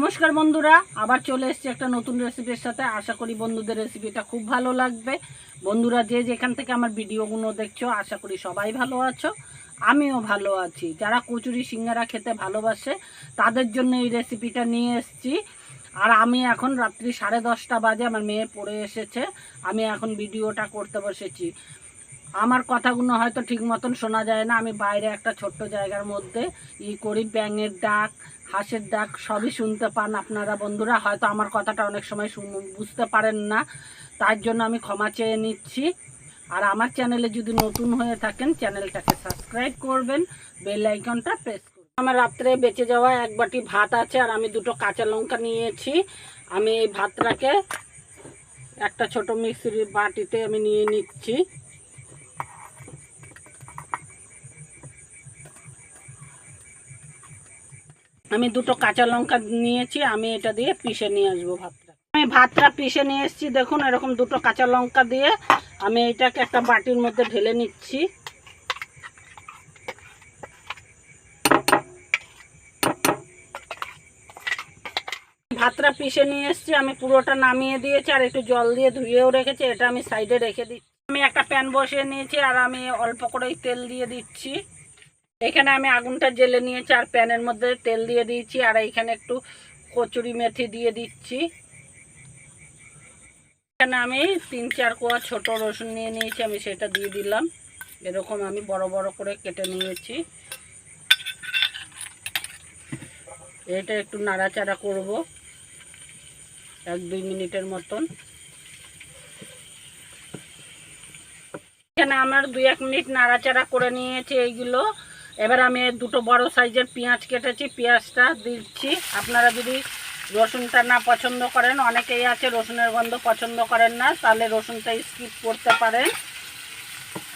নমস্কার বন্ধুরা, আবার চলে এসেছি একটা নতুন রেসিপির সাথে। আশা করি বন্ধুদের রেসিপিটা খুব ভালো লাগবে। বন্ধুরা, যে যেখান থেকে আমার ভিডিওগুলো দেখছ, আশা করি সবাই ভালো আছো, আমিও ভালো আছি। যারা কচুরি সিঙ্গারা খেতে ভালোবাসে, তাদের জন্য এই রেসিপিটা নিয়ে এসেছি। আর আমি এখন রাত্রি সাড়ে দশটা বাজে, আমার মেয়ে পড়ে এসেছে, আমি এখন ভিডিওটা করতে বসেছি। আমার কথাগুলো হয়তো ঠিক মতন শোনা যায় না, আমি বাইরে একটা ছোট্ট জায়গার মধ্যে ই করি ব্যাঙের ডাক হাঁসের ডাক সবই শুনতে পান আপনারা বন্ধুরা। হয়তো আমার কথাটা অনেক সময় বুঝতে পারেন না। তার জন্য আমি ক্ষমা চেয়ে নিচ্ছি। আর আমার চ্যানেলে যদি নতুন হয়ে থাকেন, চ্যানেলটাকে সাবস্ক্রাইব করবেন, বেল আইকনটা প্রেস করবেন। আমার রাত্রে বেঁচে যাওয়া এক বাটি ভাত আছে, আর আমি দুটো কাঁচা লঙ্কা নিয়েছি। আমি এই ভাতটাকে একটা ছোট মিক্সির বাটিতে আমি নিয়ে নিচ্ছি। আমি দুটো কাঁচা লঙ্কা নিয়েছি, আমি এটা দিয়ে পিষে নিয়ে আসব ভাতটা। আমি ভাতটা পিষে নিয়ে এসেছি, দেখুন এরকম দুটো কাঁচা লঙ্কা দিয়ে আমি এটাকে একটা বাটির মধ্যে ঢেলে নিচ্ছি। ভাতটা পিষে নিয়ে এসেছি, আমি পুরোটা নামিয়ে দিয়েছি আর একটু জল দিয়ে ধুয়েও রেখেছি, এটা আমি সাইডে রেখে দিচ্ছি। আমি একটা প্যান বসিয়ে নিয়েছি আর আমি অল্প করেই তেল দিয়ে দিচ্ছি। এখানে আমি আগুনটা জেলে নিয়েছি আর প্যানের মধ্যে তেল দিয়ে দিয়েছি, আর এইখানে একটু কচুরি মেথি দিয়ে দিচ্ছি। এখানে আমি তিন চার কোয়া ছোট রসুন নিয়ে নিয়েছি, আমি সেটা দিয়ে দিলাম। এরকম আমি বড় বড় করে কেটে নিয়েছি। এটা একটু নাড়াচাড়া করব, এক দুই মিনিটের মতন। এখানে আমার দুই এক মিনিট নাড়াচাড়া করে নিয়েছি এইগুলো। এবার আমি দুটো বড় সাইজের পেঁয়াজ কেটেছি, পেঁয়াজটা দিচ্ছি। আপনারা যদি রসুনটা না পছন্দ করেন, অনেকেই আছে রসুনের গন্ধ পছন্দ করেন না, তাহলে রসুনটা স্কিপ করতে পারেন।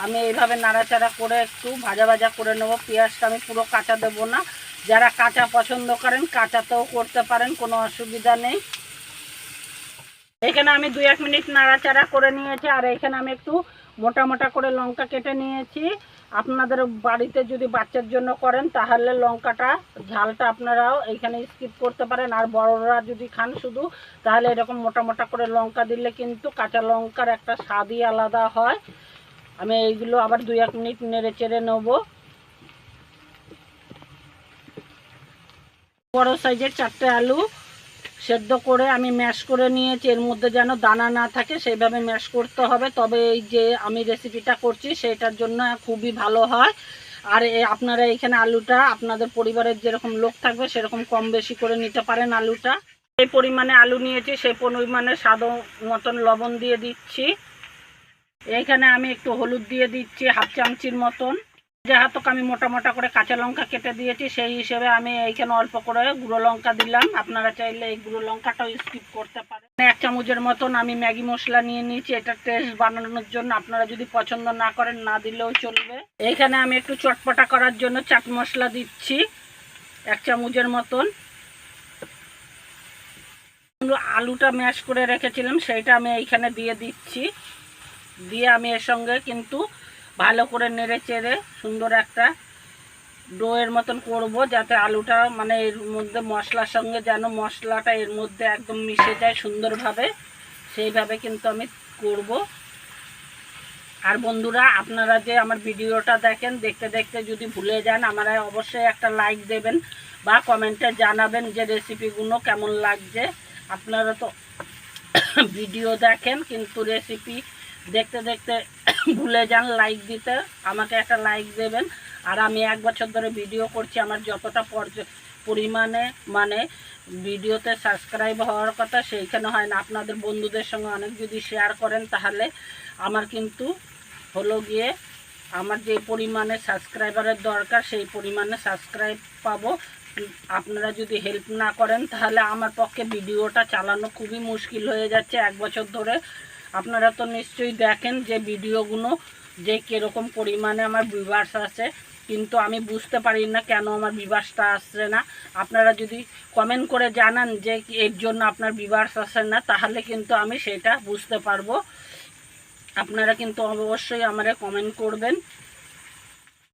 আমি এইভাবে নাড়াচাড়া করে একটু ভাজা ভাজা করে নেব। পেঁয়াজটা আমি পুরো কাঁচা দেবো না। যারা কাঁচা পছন্দ করেন, কাঁচাতেও করতে পারেন, কোনো অসুবিধা নেই। এখানে আমি দুই এক মিনিট নাড়াচাড়া করে নিয়েছি, আর এখানে আমি একটু মোটা মোটা করে লঙ্কা কেটে নিয়েছি। আপনাদের বাড়িতে যদি বাচ্চার জন্য করেন, তাহলে লঙ্কাটা, ঝালটা আপনারাও এখানে স্কিপ করতে পারেন। আর বড়রা যদি খান শুধু, তাহলে এরকম মোটা মোটা করে লঙ্কা দিলে কিন্তু কাঁচা লঙ্কার একটা স্বাদই আলাদা হয়। আমি এইগুলো আবার দুই এক মিনিট নেড়ে চেড়ে নেব। বড় সাইজের চারটে আলু। সেদ্ধ করে আমি ম্যাশ করে নিয়েছি, এর মধ্যে যেন দানা না থাকে, সেইভাবে ম্যাশ করতে হবে। তবে এই যে আমি রেসিপিটা করছি সেটার জন্য খুবই ভালো হয়। আর আপনারা এখানে আলুটা, আপনাদের পরিবারের যেরকম লোক থাকবে, সেরকম কম বেশি করে নিতে পারেন আলুটা। এই পরিমাণে আলু নিয়েছি সেই পরিমাণে স্বাদ মতন লবণ দিয়ে দিচ্ছি। এইখানে আমি একটু হলুদ দিয়ে দিচ্ছি, হাফ চামচির মতন। যাহাতক আমি মোটা মোটা করে কাঁচা লঙ্কা কেটে দিয়েছি, সেই হিসেবে আমি এইখানে অল্প করে গুঁড়ো লঙ্কা দিলাম। আপনারা চাইলে এই গুঁড়ো লঙ্কাটাও স্কিপ করতে পারেন। এক চামচের মতন আমি ম্যাগি মশলা নিয়ে নিয়েছি, এটা টেস্ট বানানোর জন্য। আপনারা যদি পছন্দ না করেন, না দিলেও চলবে। এইখানে আমি একটু চটপটা করার জন্য চাট মশলা দিচ্ছি, এক চামচের মতন। আলুটা ম্যাশ করে রেখেছিলাম, সেইটা আমি এইখানে দিয়ে দিচ্ছি। দিয়ে আমি এর সঙ্গে কিন্তু ভালো করে নেড়ে চেড়ে সুন্দর একটা ডোয়ের মতন করব, যাতে আলুটা মানে এর মধ্যে মশলার সঙ্গে যেন মশলাটা এর মধ্যে একদম মিশে যায় সুন্দরভাবে, সেইভাবে কিন্তু আমি করব। আর বন্ধুরা, আপনারা যে আমার ভিডিওটা দেখেন, দেখতে দেখতে যদি ভুলে যান, আমার অবশ্যই একটা লাইক দেবেন বা কমেন্টে জানাবেন যে রেসিপিগুলো কেমন লাগছে। আপনারা তো ভিডিও দেখেন, কিন্তু রেসিপি দেখতে দেখতে ভুলে যান লাইক দিতে। আমাকে একটা লাইক দেবেন। আর আমি এক বছর ধরে ভিডিও করছি আমার যতটা পর্য- পরিমাণে মানে ভিডিওতে সাবস্ক্রাইব হওয়ার কথা, সেইখানে হয় না। আপনাদের বন্ধুদের সঙ্গে অনেক যদি শেয়ার করেন, তাহলে আমার কিন্তু হলো গিয়ে আমার যে পরিমাণে সাবস্ক্রাইবারের দরকার, সেই পরিমাণে সাবস্ক্রাইব পাবো। আপনারা যদি হেল্প না করেন, তাহলে আমার পক্ষে ভিডিওটা চালানো খুবই মুশকিল হয়ে যাচ্ছে। এক বছর ধরে আপনারা তো নিশ্চয়ই দেখেন যে ভিডিওগুলো, যে কীরকম পরিমাণে আমার ভিউয়ার্স আছে। কিন্তু আমি বুঝতে পারি না কেন আমার বিবাসটা আসছে না। আপনারা যদি কমেন্ট করে জানান যে এর জন্য আপনার বিবাস আসে না, তাহলে কিন্তু আমি সেটা বুঝতে পারব। আপনারা কিন্তু অবশ্যই আমারে কমেন্ট করবেন।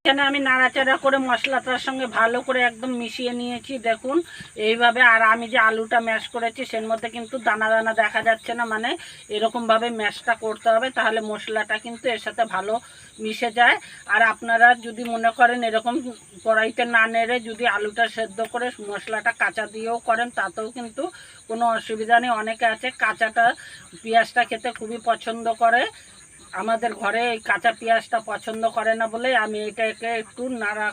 এখানে আমি নাড়াচাড়া করে মশলাটার সঙ্গে ভালো করে একদম মিশিয়ে নিয়েছি, দেখুন। এইভাবে আর আমি যে আলুটা ম্যাশ করেছি, সের মধ্যে কিন্তু দানা দানা দেখা যাচ্ছে না মানে এরকমভাবে ম্যাশটা করতে হবে, তাহলে মশলাটা কিন্তু এর সাথে ভালো মিশে যায়। আর আপনারা যদি মনে করেন এরকম কড়াইতে না নেড়ে যদি আলুটা সেদ্ধ করে মশলাটা কাঁচা দিয়েও করেন, তাতেও কিন্তু কোনো অসুবিধা নেই। অনেকে আছে কাঁচাটা, পেঁয়াজটা খেতে খুবই পছন্দ করে। আমাদের ঘরে এই কাঁচা পেঁয়াজটা পছন্দ করে না বলে আমি এটাকে একটু নাড়া,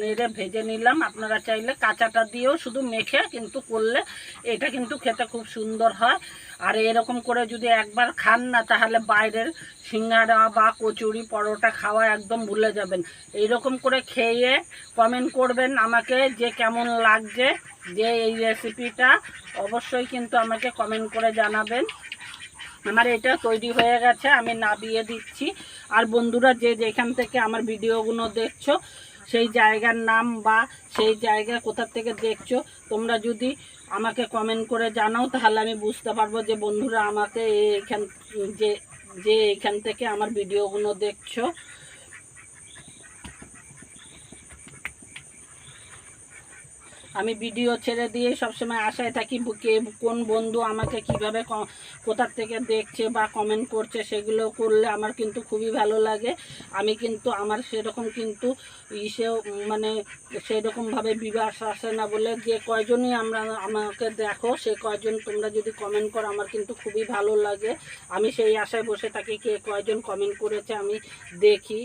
নেড়ে ভেজে নিলাম। আপনারা চাইলে কাঁচাটা দিয়েও শুধু মেখে কিন্তু করলে এটা কিন্তু খেতে খুব সুন্দর হয়। আর এরকম করে যদি একবার খান না, তাহলে বাইরের সিঙ্গারা বা কচুরি পরোটা খাওয়া একদম ভুলে যাবেন। এইরকম করে খেয়ে কমেন্ট করবেন আমাকে যে কেমন লাগছে, যে এই রেসিপিটা অবশ্যই কিন্তু আমাকে কমেন্ট করে জানাবেন। আমার এটা তৈরি হয়ে গেছে, আমি নাবিয়ে দিচ্ছি। আর বন্ধুরা, যে যেখান থেকে আমার ভিডিওগুলো দেখছ, সেই জায়গার নাম বা সেই জায়গা কোথা থেকে দেখছ, তোমরা যদি আমাকে কমেন্ট করে জানাও, তাহলে আমি বুঝতে পারব যে বন্ধুরা আমাকে এখান, যে যে এখান থেকে আমার ভিডিওগুলো দেখছ। আমি ভিডিও ছেড়ে দিয়ে সবসময় আশায় থাকি কে, কোন বন্ধু আমাকে কীভাবে কোথার থেকে দেখছে বা কমেন্ট করছে সেগুলো করলে আমার কিন্তু খুবই ভালো লাগে। আমি কিন্তু আমার সেরকম কিন্তু ইসেও মানে সেরকমভাবে বিবাস আসে না বলে যে কয়জনই আমরা, আমাকে দেখো, সে কয়জন তোমরা যদি কমেন্ট করো আমার কিন্তু খুবই ভালো লাগে। আমি সেই আশায় বসে থাকি কে কয়জন কমেন্ট করেছে আমি দেখি।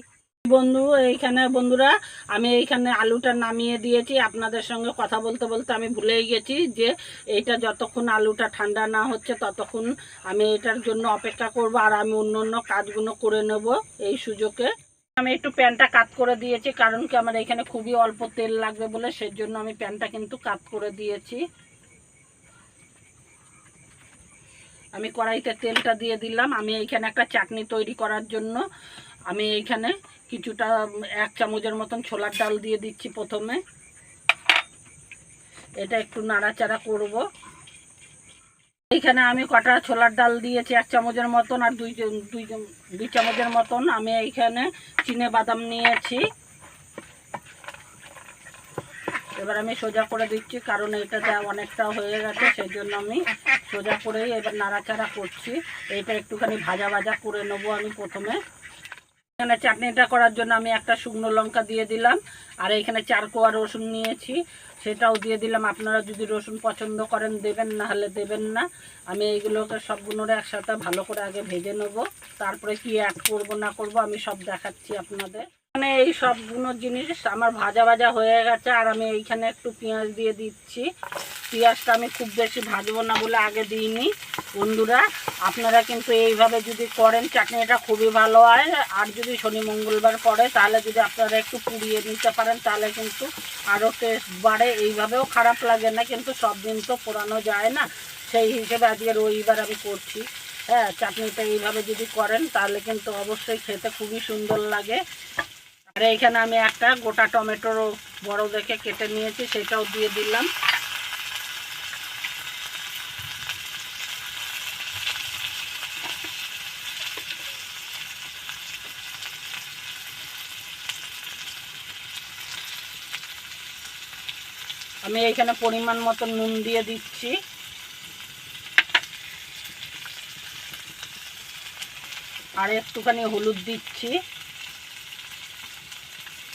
বন্ধু, এইখানে বন্ধুরা, আমি এইখানে আলুটা নামিয়ে দিয়েছি। আপনাদের সঙ্গে কথা বলতে বলতে আমি ভুলেই গেছি যে এইটা যতক্ষণ আলুটা ঠান্ডা না হচ্ছে ততক্ষণ আমি এটার জন্য অপেক্ষা করব আর আমি অন্য অন্য কাজগুলো করে নেব এই সুযোগে। আমি একটু প্যানটা কাত করে দিয়েছি, কারণ কি আমার এখানে খুবই অল্প তেল লাগবে বলে সেই জন্য আমি প্যানটা কিন্তু কাত করে দিয়েছি। আমি কড়াইতে তেলটা দিয়ে দিলাম। আমি এইখানে একটা চাটনি তৈরি করার জন্য আমি এইখানে কিছুটা এক চামচের মতন ছোলার ডাল দিয়ে দিচ্ছি প্রথমে। এটা একটু নাড়াচাড়া করব। এইখানে আমি কটা ছোলার ডাল দিয়েছি, এক চামচের মতন আর দুই দুই দুই চামচের মতন। আমি এইখানে চিনে বাদাম নিয়েছি। এবার আমি সোজা করে দিচ্ছি, কারণ এটাতে অনেকটা হয়ে গেছে সেই জন্য আমি সোজা করেই এবার নাড়াচাড়া করছি। এটা একটুখানি ভাজা ভাজা করে নেব আমি প্রথমে। এখানে চাটনিটা করার জন্য আমি একটা শুকনো লঙ্কা দিয়ে দিলাম, আর এখানে চার কোয়া রসুন নিয়েছি, সেটাও দিয়ে দিলাম। আপনারা যদি রসুন পছন্দ করেন, দেবেন, না হলে দেবেন না। আমি এইগুলোকে সবগুলোর একসাথে ভালো করে আগে ভেজে নেব। তারপরে কি অ্যাড করব, না করব, আমি সব দেখাচ্ছি আপনাদের। এখানে এই সবগুলো জিনিস আমার ভাজা ভাজা হয়ে গেছে, আর আমি এইখানে একটু পেঁয়াজ দিয়ে দিচ্ছি। পেঁয়াজটা আমি খুব বেশি ভাজবো না বলে আগে দিইনি। বন্ধুরা, আপনারা কিন্তু এইভাবে যদি করেন, চাটনিটা খুবই ভালো হয়। আর যদি শনি মঙ্গলবার পড়ে, তাহলে যদি আপনারা একটু পুড়িয়ে নিতে পারেন, তাহলে কিন্তু আরও টেস্ট বাড়ে। এইভাবেও খারাপ লাগে না, কিন্তু সব দিন তো পোড়ানো যায় না। সেই হিসেবে আজকে রবিবার আমি করছি। হ্যাঁ চাটনিটা এইভাবে যদি করেন, তাহলে কিন্তু অবশ্যই খেতে খুবই সুন্দর লাগে। আর এইখানে আমি একটা গোটা টমেটোর বড় দেখে কেটে নিয়েছি, সেটাও দিয়ে দিলাম। আমি এইখানে পরিমাণ মতো নুন দিয়ে দিচ্ছি। আর একটুখানি হলুদ দিচ্ছি।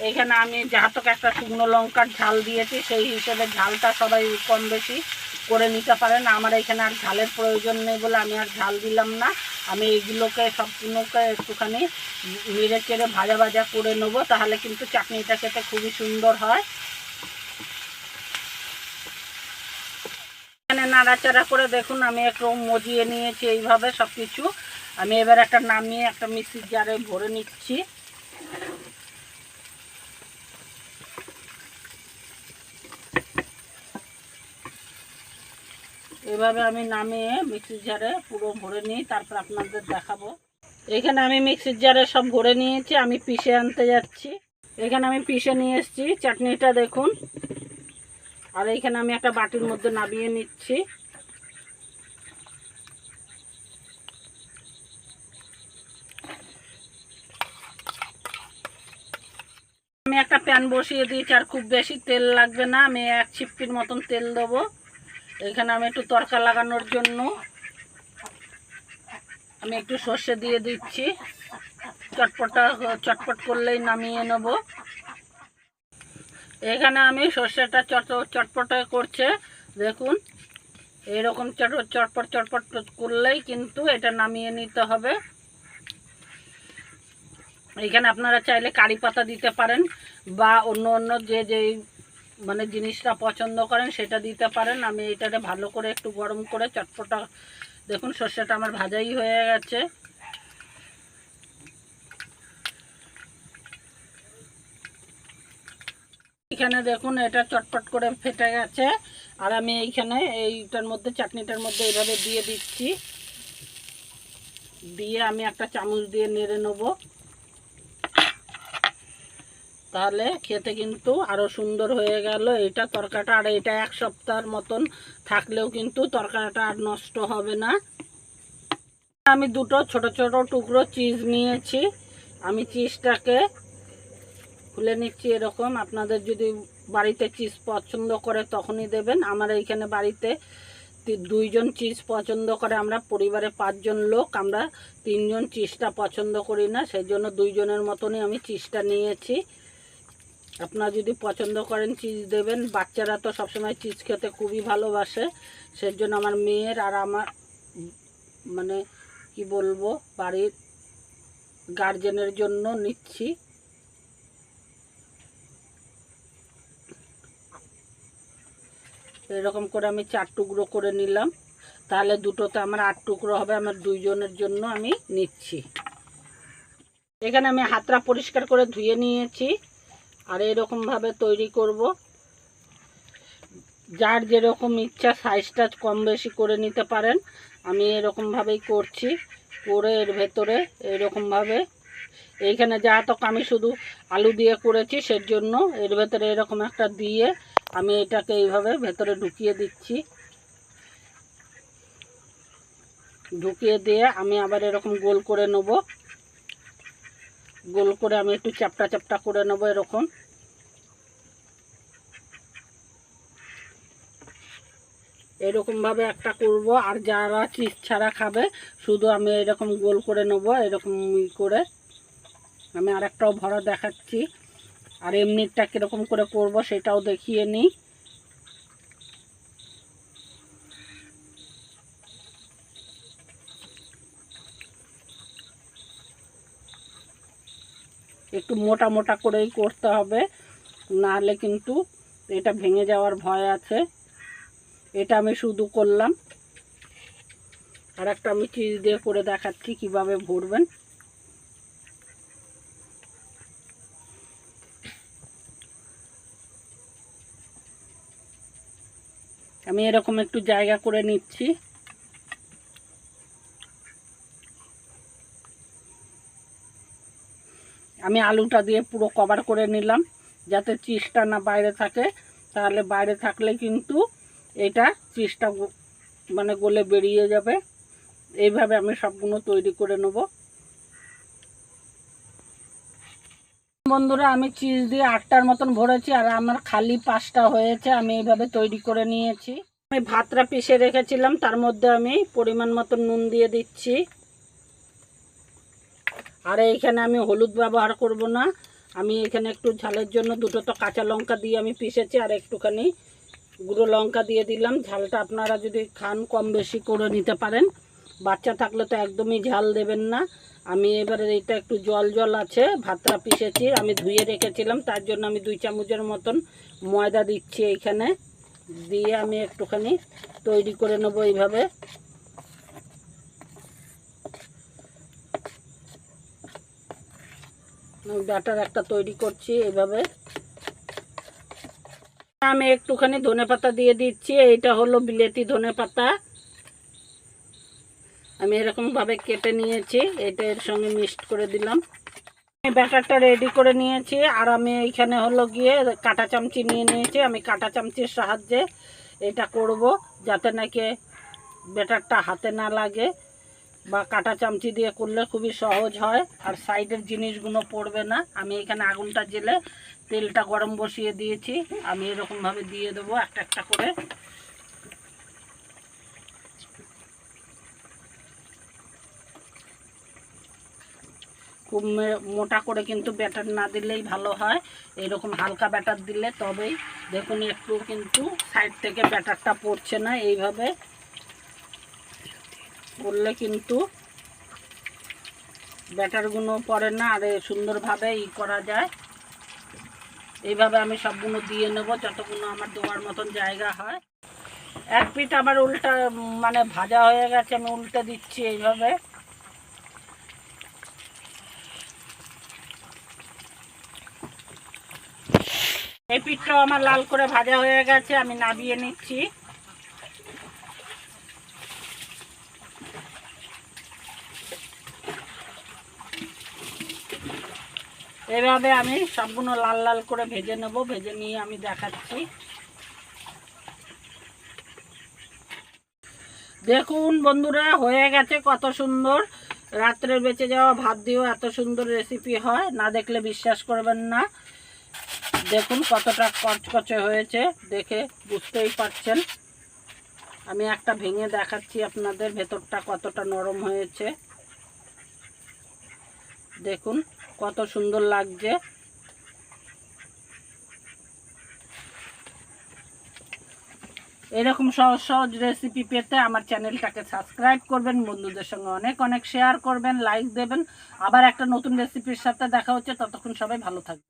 এইখানে আমি যাহাতক একটা শুকনো লঙ্কার ঝাল দিয়েছি, সেই হিসেবে ঝালটা সবাই কম বেশি করে নিতে পারেন। আমার এখানে আর ঝালের প্রয়োজন নেই বলে আমি আর ঝাল দিলাম না। আমি এইগুলোকে সবগুলোকে একটুখানি নেড়ে চেড়ে ভাজা ভাজা করে নেব, তাহলে কিন্তু চাটনিটা খেতে খুবই সুন্দর হয়। এখানে নাড়াচাড়া করে দেখুন, আমি একটু মজিয়ে নিয়েছি এইভাবে সব কিছু আমি এবার একটা নামিয়ে একটা মিক্সির জারে ভরে নিচ্ছি। এভাবে আমি নামিয়ে মিক্সির জারে পুরো ভরে নিই, তারপর আপনাদের দেখাবো। এখানে আমি মিক্সির জারে সব ভরে নিয়েছি, আমি পিষে আনতে যাচ্ছি। এখানে আমি পিষে নিয়ে এসেছি, চাটনিটা দেখুন। আর এইখানে আমি একটা বাটির মধ্যে নামিয়ে নিচ্ছি। আমি একটা প্যান বসিয়ে দিয়েছি, আর খুব বেশি তেল লাগবে না, আমি এক চিপকির মতন তেল দেবো। এখানে আমি একটু তরকা লাগানোর জন্য আমি একটু সর্ষে দিয়ে দিচ্ছি। চটপটা, চটপট করলেই নামিয়ে নেব। এখানে আমি সর্ষেটা চট চটপটা করছে, দেখুন। এরকম চট চটপট চটপট করলেই কিন্তু এটা নামিয়ে নিতে হবে। এখানে আপনারা চাইলে কারি পাতা দিতে পারেন বা অন্য অন্য যে যে মানে জিনিসটা পছন্দ করেন সেটা দিতে পারেন। আমি এটাতে ভালো করে একটু গরম করে চটপটা, দেখুন সর্ষেটা আমার ভাজাই হয়ে গেছে। এখানে দেখুন, এটা চটপট করে ফেটে গেছে। আর আমি এইখানে এইটার মধ্যে, চাটনিটার মধ্যে এইভাবে দিয়ে দিচ্ছি। দিয়ে আমি একটা চামচ দিয়ে নেড়ে নেব। তাহলে খেতে কিন্তু আরও সুন্দর হয়ে গেল এটা তরকাটা। আর এটা এক সপ্তাহের মতন থাকলেও কিন্তু তরকাটা আর নষ্ট হবে না। আমি দুটো ছোট ছোট টুকরো চিজ নিয়েছি। আমি চিজটাকে খুলে নিচ্ছি এরকম। আপনাদের যদি বাড়িতে চিজ পছন্দ করে তখনই দেবেন। আমার এইখানে বাড়িতে দুইজন চিজ পছন্দ করে, আমরা পরিবারে পাঁচজন লোক, আমরা তিনজন চিজটা পছন্দ করি না। সেই জন্য দুইজনের মতনই আমি চিজটা নিয়েছি। আপনারা যদি পছন্দ করেন চিজ দেবেন। বাচ্চারা তো সবসময় চিজ খেতে খুবই ভালোবাসে। সেই জন্য আমার মেয়ের আর আমার মানে কি বলব, বাড়ির গার্জেনের জন্য নিচ্ছি। এরকম করে আমি চার টুকরো করে নিলাম। তাহলে দুটোতে আমার আট টুকরো হবে, আমার দুইজনের জন্য আমি নিচ্ছি। এখানে আমি হাতটা পরিষ্কার করে ধুয়ে নিয়েছি আর এরকমভাবে তৈরি করব। যার যেরকম ইচ্ছা সাইজটা কম বেশি করে নিতে পারেন, আমি এরকমভাবেই করছি। করে এর ভেতরে এরকমভাবে, এইখানে যা তো আমি শুধু আলু দিয়ে করেছি সের জন্য এর ভেতরে এরকম একটা দিয়ে আমি এটাকে এইভাবে ভেতরে ঢুকিয়ে দিচ্ছি। ঢুকিয়ে দিয়ে আমি আবার এরকম গোল করে নেব। গোল করে আমি একটু চ্যাপটা চ্যাপটা করে নেব এরকম। এরকমভাবে একটা করব, আর যারা চিজ ছাড়া খাবে, শুধু আমি এরকম গোল করে নেব, এরকম করে। আমি আরেকটাও ভরা দেখাচ্ছি। আর এমনিটা কীরকম করে করব সেটাও দেখিয়ে নিই। একটু মোটা মোটা করেই করতে হবে, নাহলে কিন্তু এটা ভেঙে যাওয়ার ভয় আছে। এটা আমি শুধু করলাম। আর একটা আমি চিজ দিয়ে করে দেখাচ্ছি কীভাবে ভরবেন। আমি এরকম একটু জায়গা করে নিচ্ছি। আমি আলুটা দিয়ে পুরো কভার করে নিলাম, যাতে চিজটা না বাইরে থাকে। তাহলে বাইরে থাকলে কিন্তু এটা চিজটা মানে গলে বেরিয়ে যাবে। এইভাবে আমি সবগুলো তৈরি করে নেব। বন্ধুরা, আমি চিজ দিয়ে আটটার মতন ভরেছি আর আমার খালি পাঁচটা হয়েছে, আমি এইভাবে তৈরি করে নিয়েছি। আমি ভাতটা পিষে রেখেছিলাম, তার মধ্যে আমি পরিমাণ মতো নুন দিয়ে দিচ্ছি। আর এইখানে আমি হলুদ ব্যবহার করব না, আমি এখানে একটু ঝালের জন্য দুটো তো কাঁচা লঙ্কা দিয়ে আমি পিষেছি, আর একটুখানি গুঁড়ো লঙ্কা দিয়ে দিলাম। ঝালটা আপনারা যদি খান, কম বেশি করে নিতে পারেন। বাচ্চা থাকলে তো একদমই ঝাল দেবেন না। আমি এবারে এটা একটু জল জল আছে, ভাতটা পিষেছি, আমি ধুয়ে রেখেছিলাম, তার জন্য আমি দুই চামচের মতন ময়দা দিচ্ছি এইখানে। দিয়ে আমি একটুখানি তৈরি করে নেব এইভাবে। ব্যাটার একটা তৈরি করছি এইভাবে। আমি একটুখানি ধনে পাতা দিয়ে দিচ্ছি, এইটা হলো বিলেতি ধনে পাতা আমি এরকমভাবে কেটে নিয়েছি, এটা এর সঙ্গে মিক্সড করে দিলাম। আমি ব্যাটারটা রেডি করে নিয়েছি, আর আমি এইখানে হলো গিয়ে কাঁটা চামচি নিয়ে নিয়েছি, আমি কাঁটা চামচির সাহায্যে এটা করব, যাতে নাকি ব্যাটারটা হাতে না লাগে, বা কাঁটা চামচি দিয়ে করলে খুবই সহজ হয়, আর সাইডের জিনিসগুলো পড়বে না। আমি এখানে আগুনটা জেলে তেলটা গরম বসিয়ে দিয়েছি, আমি এরকমভাবে দিয়ে দেবো একটা একটা করে। খুব মোটা করে কিন্তু ব্যাটার না দিলেই ভালো হয়। এরকম হালকা ব্যাটার দিলে তবেই দেখুন একটু কিন্তু সাইড থেকে ব্যাটারটা পড়ছে না, এইভাবে করলে কিন্তু ব্যাটারগুলো পড়ে না আর সুন্দরভাবে ই করা যায়। এইভাবে আমি সবগুলো দিয়ে নেব যতগুলো আমার দেওয়ার মতন জায়গা হয়। এক পিঠ আমার উল্টা মানে ভাজা হয়ে গেছে, আমি উল্টে দিচ্ছি এইভাবে। পিঠটাও আমার লাল করে ভাজা হয়ে গেছে, আমি নাবিয়ে নিচ্ছি। এভাবে আমি সবগুলো লাল লাল করে ভেজে নেব, ভেজে নিয়ে আমি দেখাচ্ছি। দেখুন বন্ধুরা, হয়ে গেছে কত সুন্দর। রাত্রে বেঁচে যাওয়া ভাত দিয়েও এত সুন্দর রেসিপি হয়, না দেখলে বিশ্বাস করবেন না। দেখুন কতটা কচকচে হয়েছে, দেখে বুঝতেই পারছেন। আমি একটা ভেঙে দেখাচ্ছি আপনাদের, ভেতরটা কতটা নরম হয়েছে। দেখুন কত সুন্দর লাগছে। এরকম সহজ সহজ রেসিপি পেতে আমার চ্যানেলটাকে সাবস্ক্রাইব করবেন, বন্ধুদের সঙ্গে অনেক অনেক শেয়ার করবেন লাইক দেবেন। আবার একটা নতুন রেসিপির সাথে দেখা হচ্ছে, ততক্ষণ সবাই ভালো থাকবে